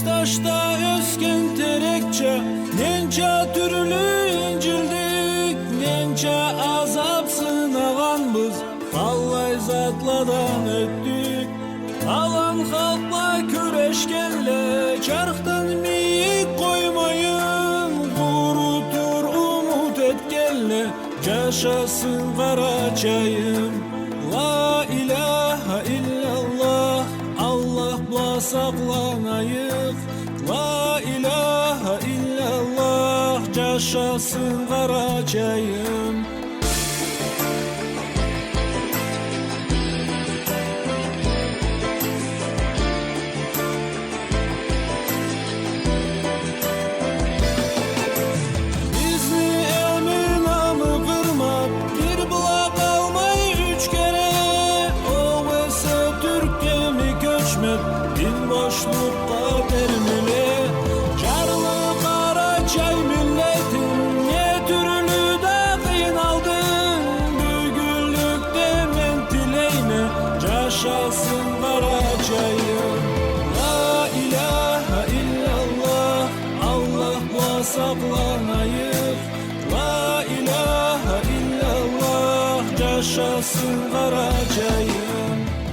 taşta ösken terekçe Nenca türlü incildik Nenca azapsın ağanımız Vallahi zatladan öttük. Alan halkla köreşkenle Çarktan miyik koymayın. Kurutur umut etkenle Yaşasın kara çayım Saklanayık La ilahe illallah Yaşasın Karaçayım boşluk kader mile Carlı Karaçay milletin Ne türlü de kıynaldın Büyüklükte mentileyne Yaşasın Karaçay'ım La ilahe illallah Allah'la saklanayık La ilahe illallah Yaşasın Karaçay'ım